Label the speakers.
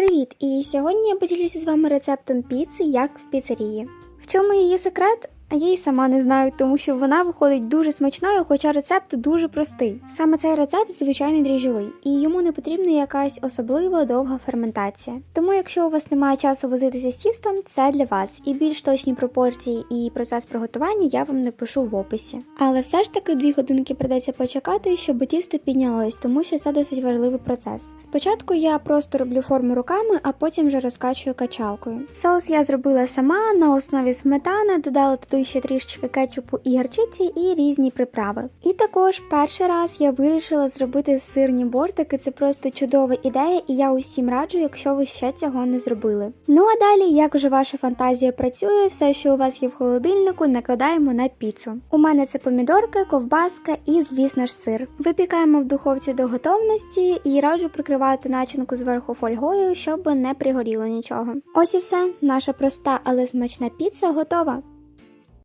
Speaker 1: Привіт! І сьогодні я поділюся з вами рецептом піци, як в піцерії. В чому її секрет? А я й сама не знаю, тому що вона виходить дуже смачною, хоча рецепт дуже простий. Саме цей рецепт звичайний дріжджовий, і йому не потрібна якась особлива довга ферментація. Тому, якщо у вас немає часу возитися з тістом, це для вас. І більш точні пропорції і процес приготування я вам напишу в описі. Але все ж таки дві годинки придеться почекати, щоб тісто піднялось, тому що це досить важливий процес. Спочатку я просто роблю форму руками, а потім вже розкачую качалкою. Соус я зробила сама на основі сметани, додала туди ще трішечки кетчупу і гарчиці і різні приправи. І також перший раз я вирішила зробити сирні бортики. Це просто чудова ідея, і я усім раджу, якщо ви ще цього не зробили. Ну а далі, як вже ваша фантазія працює, все, що у вас є в холодильнику, накладаємо на піцу. У мене це помідорки, ковбаска і, звісно ж, сир. Випікаємо в духовці до готовності і раджу прикривати начинку зверху фольгою, щоб не пригоріло нічого. Ось і все. Наша проста, але смачна піца готова.